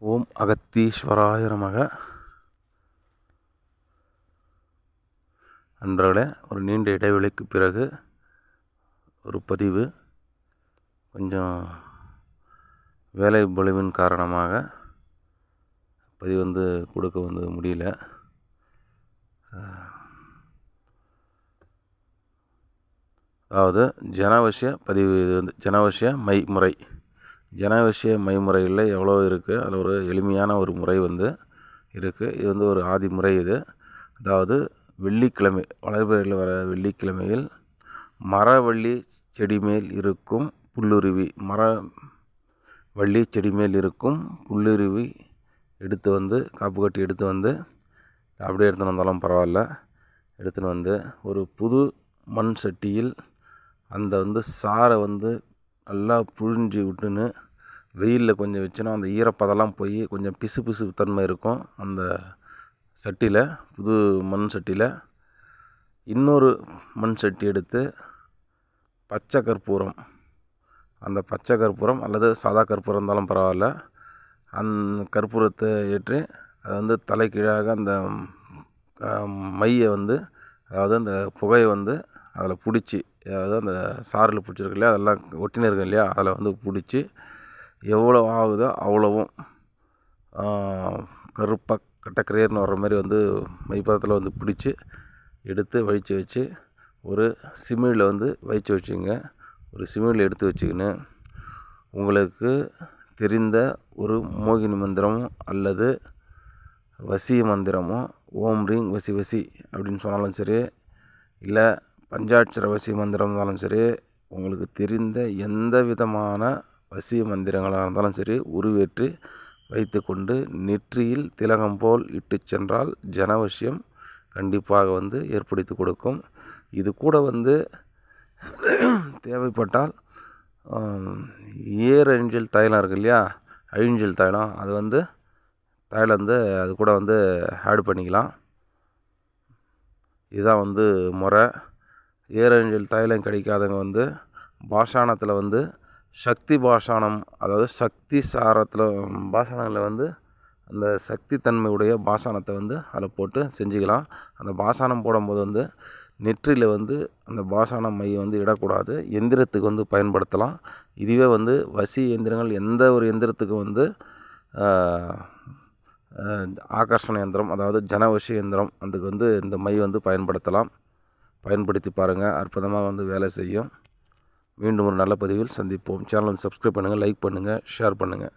ஓம் அகத்தீஸ்வராய நமக. நண்பர்களே ஒரு நீண்ட இடைவெளிக்கு பிறகு ஒரு பதிவு கொஞ்சம் வேலை பொழிவின் காரணமாக பதிவு வந்து கொடுக்க வந்து முடியல. அதாவது ஜனவசிய பதிவு இது வந்து ஜனவசிய மை முறை. ஜனவசிய மைமுறையில் எவ்வளோ இருக்குது அதில் ஒரு எளிமையான ஒரு முறை வந்து இருக்குது இது வந்து ஒரு ஆதி முறை இது. அதாவது வெள்ளிக்கிழமை வளர்பிறையில் வர வெள்ளிக்கிழமையில் மரவள்ளி செடி மேல் இருக்கும் புல்லுருவி மர வள்ளி செடி மேல் இருக்கும் புல்லுருவி எடுத்து வந்து காப்பு கட்டி எடுத்து வந்து அப்படியே எடுத்துன்னு வந்தாலும் பரவாயில்ல. எடுத்துன்னு வந்து ஒரு புது மண் சட்டியில் அந்த வந்து சாறை வந்து நல்லா புழிஞ்சு விட்டுன்னு வெயிலில் கொஞ்சம் வச்சோன்னா அந்த ஈரப்பதம்லாம் போய் கொஞ்சம் பிசு பிசு தன்மை இருக்கும் அந்த சட்டியில் புது மண் சட்டியில். இன்னொரு மண் சட்டி எடுத்து பச்சை கற்பூரம். அந்த பச்சை கற்பூரம் அல்லது சாதா கற்பூரம் இருந்தாலும் பரவாயில்ல. அந்த கற்பூரத்தை ஏற்றி அதை வந்து தலைக்கீழாக அந்த மையை வந்து அதாவது அந்த புகையை வந்து அதில் பிடிச்சி அதாவது அந்த சாறில் பிடிச்சிருக்கு இல்லையா? அதெல்லாம் ஒட்டினு இருக்கும் இல்லையா? அதில் வந்து பிடிச்சி எவ்வளோ ஆகுதோ அவ்வளோவும் கருப்பாக கட்டக்கரையர்னு வர்ற மாதிரி வந்து மைப்பதத்தில் வந்து பிடிச்சி எடுத்து வழித்து வச்சு ஒரு சிமிழில் வந்து வழித்து வச்சுங்க. ஒரு சிமிழில் எடுத்து வச்சுக்கின்னு உங்களுக்கு தெரிந்த ஒரு மோகினி மந்திரமோ அல்லது வசி மந்திரமோ ஓம் ரீங் வசி வசி அப்படின்னு சொன்னாலும் சரி இல்லை பஞ்சாட்சர வசி மந்திரம் இருந்தாலும் சரி உங்களுக்கு தெரிந்த எந்த விதமான வசிய மந்திரங்களாக இருந்தாலும் சரி உருவேற்றி வைத்துக்கொண்டு நெற்றியில் திலகம் போல் இட்டு சென்றால் ஜனவசியம் கண்டிப்பாக வந்து ஏற்படுத்தி கொடுக்கும். இது கூட வந்து தேவைப்பட்டால் ஏர் அழிஞ்சல் தைலம் இருக்கு இல்லையா? அழிஞ்சல் தைலம். அது வந்து தைலம் வந்து அது கூட வந்து ஆட் பண்ணிக்கலாம். இதுதான் வந்து முறை. ஏரஞ்சல் தைலம் கிடைக்காதவங்க வந்து பாஷாணத்தில் வந்து சக்தி பாஷாணம் அதாவது சக்தி சாரத்தில் பாஷாணங்களில் வந்து அந்த சக்தி தன்மையுடைய பாஷாணத்தை வந்து அதில் போட்டு செஞ்சுக்கலாம். அந்த பாஷாணம் போடும்போது வந்து நெற்றியில் வந்து அந்த பாஷாண மையம் வந்து இடக்கூடாது. எந்திரத்துக்கு வந்து பயன்படுத்தலாம். இதுவே வந்து வசி எந்திரங்கள் எந்த ஒரு எந்திரத்துக்கு வந்து ஆகர்ஷண எந்திரம் அதாவது ஜனவசி எந்திரம் அதுக்கு வந்து இந்த மை வந்து பயன்படுத்தலாம். பயன்படுத்தி பாருங்கள் அற்புதமாக வந்து வேலை செய்யும். மீண்டும் ஒரு நல்ல பதிவில் சந்திப்போம். சேனல் வந்து சப்ஸ்கிரைப் பண்ணுங்கள் லைக் பண்ணுங்கள் ஷேர் பண்ணுங்கள்